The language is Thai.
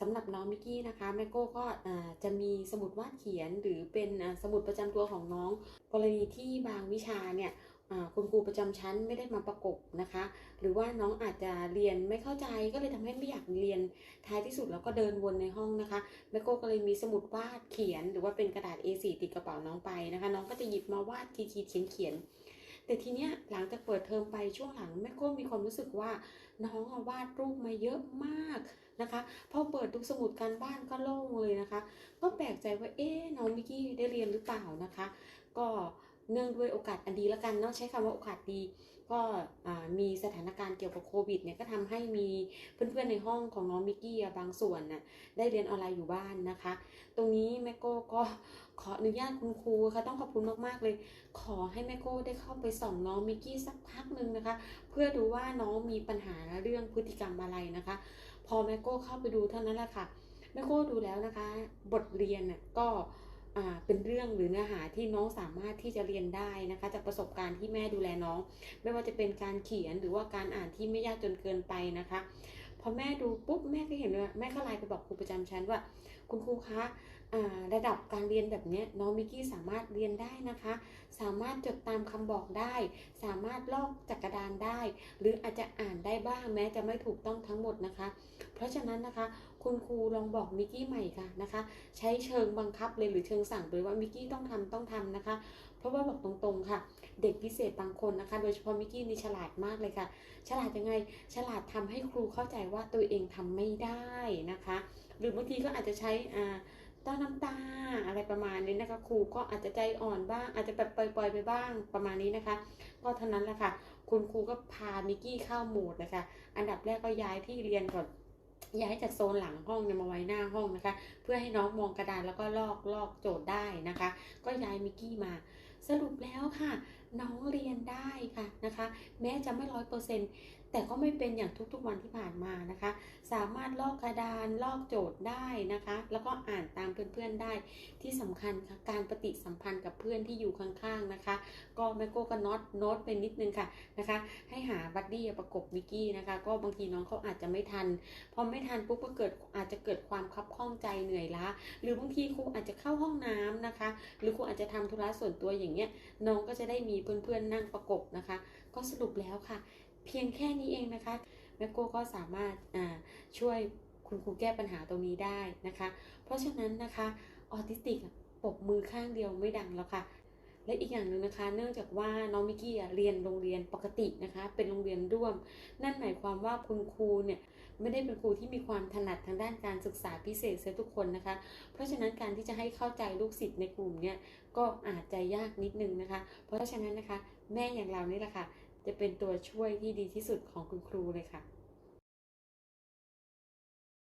สำหรับน้องมิกกี้นะคะแม่โก้ก็จะมีสมุดวาดเขียนหรือเป็นสมุดประจำตัวของน้อง กรณีที่บางวิชาเนี่ยคุณครูประจำชั้นไม่ได้มาประกบนะคะ หรือว่าน้องอาจจะเรียนไม่เข้าใจก็เลยทำให้ไม่อยากเรียนท้ายที่สุดแล้วก็เดินวนในห้องนะคะแม่โก้ก็เลยมีสมุดวาดเขียน หรือว่าเป็นกระดาษ A4 ติดกระเป๋าน้องไปนะคะ น้องก็จะหยิบมาวาดขีดๆเขียนเขียน แต่ทีเนี้ยหลังจากเปิดเทอมไปช่วงหลังแม่โก้มีความรู้สึกว่าน้องวาดรูปมาเยอะมากนะคะพอเปิดดูสมุดการบ้านก็โล่งเลยนะคะ ก็แปลกใจว่าเอ๊ะน้องมิกกี้ได้เรียนหรือเปล่านะคะ ก็ เนื่องด้วยโอกาสอันดีล้วกันเนาะใช้คำว่าโอกาสดี ก็มีสถานการณ์เกี่ยวกับโควิดเนี่ยก็ทำให้มีเพื่อนๆในห้องของน้องมิกกี้บางส่วนน่ะได้เรียนออนไลน์อยู่บ้านนะคะ ตรงนี้แม่โก้ก็ขออนุญาตคุณครูค่ะต้องขอบคุณมากๆเลย ขอให้แม่โก้ได้เข้าไปส่องน้องมิกกี้สักพักหนึ่งนะคะ เพื่อดูว่าน้องมีปัญหาเรื่องพฤติกรรมอะไรนะคะ พอแม่โก้เข้าไปดูเท่านั้นแหละค่ะแม่โก้ดูแล้วนะคะ บทเรียนน่ะก็ เป็นเรื่องหรือเนื้อหาที่น้องสามารถที่จะเรียนได้นะคะ จากประสบการณ์ที่แม่ดูแลน้อง ไม่ว่าจะเป็นการเขียนหรือว่าการอ่านที่ไม่ยากจนเกินไปนะคะพอแม่ดูปุ๊บแม่ก็เห็นว่าแม่ก็ไลน์ไปบอกครูประจำชั้นว่า คุณครูคะระดับการเรียนแบบนี้น้องมิกกี้สามารถเรียนได้นะคะ สามารถจดตามคำบอกได้ สามารถลอกจากกระดานได้ หรืออาจจะอ่านได้บ้างแม้จะไม่ถูกต้องทั้งหมดนะคะ เพราะฉะนั้นนะคะคุณครูลองบอกมิกกี้ใหม่ค่ะนะคะ ใช้เชิงบังคับเลยหรือเชิงสั่งเลยว่ามิกกี้ต้องทำต้องทำนะคะ เพราะว่าบอกตรงๆค่ะ เด็กพิเศษบางคนนะคะ โดยเฉพาะมิกกี้นี่ฉลาดมากเลยค่ะ ฉลาดยังไง ฉลาดทำให้ครูเข้าใจว่าตัวเองทำไม่ได้นะคะ หรือบางทีก็อาจจะใช้อ่าต้าน้ำตาอะไรประมาณนี้นะคะ ครูก็อาจจะใจอ่อนบ้าง อาจจะแบบปล่อยๆไปบ้างประมาณนี้นะคะก็เท่านั้นแหละค่ะ คุณครูก็พามิกกี้เข้าโหมดนะคะ อันดับแรกก็ย้ายที่เรียนก่อน ย้ายจากโซนหลังห้องเนี่ยมาไว้หน้าห้องนะคะ เพื่อให้น้องมองกระดานแล้วก็ลอกลอกโจทย์ได้นะคะ ก็ย้ายมิกกี้มา สรุปแล้วค่ะน้องเรียนได้ค่ะนะคะ แม้จะไม่ร้อยเปอร์เซ็นต์แต่ก็ไม่เป็นอย่างทุกๆวันที่ผ่านมานะคะ สามารถลอกกระดานลอกโจทย์ได้นะคะ แล้วก็อ่านตามเพื่อนๆได้ที่สำคัญค่ะการปฏิสัมพันธ์กับเพื่อนที่อยู่ข้างๆนะคะ ก็แมโก้ก็น็อตโน้ตเป็นนิดนึงค่ะนะคะ ให้หาบัดดี้ประกบมิกกี้นะคะ ก็บางทีน้องเขาอาจจะไม่ทันพอไม่ทันปุ๊บก็เกิดอาจจะเกิดความคับข้องใจเหนื่อยล้าหรือบางทีครูอาจจะเข้าห้องน้ำนะคะ หรือครูอาจจะทำธุระส่วนตัวอย่างเงี้ยน้องก็จะได้มีเพื่อนๆนั่งประกบนะคะ ก็สรุปแล้วค่ะ เพียงแค่นี้เองนะคะแม่โก้ก็สามารถาช่วยคุณครูแก้ปัญหาตรงนี้ได้นะคะ เพราะฉะนั้นนะคะออทิสติกปบมือข้างเดียวไม่ดังแล้วค่ะ และอีกอย่างหนึ่งนะคะ เนื่องจากว่าน้องมิกกี้เรียนโรงเรียนปกตินะคะ เป็นโรงเรียนร่วม นั่นหมายความว่าคุณครูเนี่ยไม่ได้เป็นครูที่มีความถนัดทางด้านการศึกษาพิเศษเสียทุกคนนะคะ เพราะฉะนั้นการที่จะให้เข้าใจลูกศิษย์ในกลุ่มเนี่ยก็อาจจะยากนิดนึงนะคะ เพราะฉะนั้นนะคะ แม่อย่างเรานี่แหละค่ะ จะเป็นตัวช่วยที่ดีที่สุดของคุณครูเลยค่ะ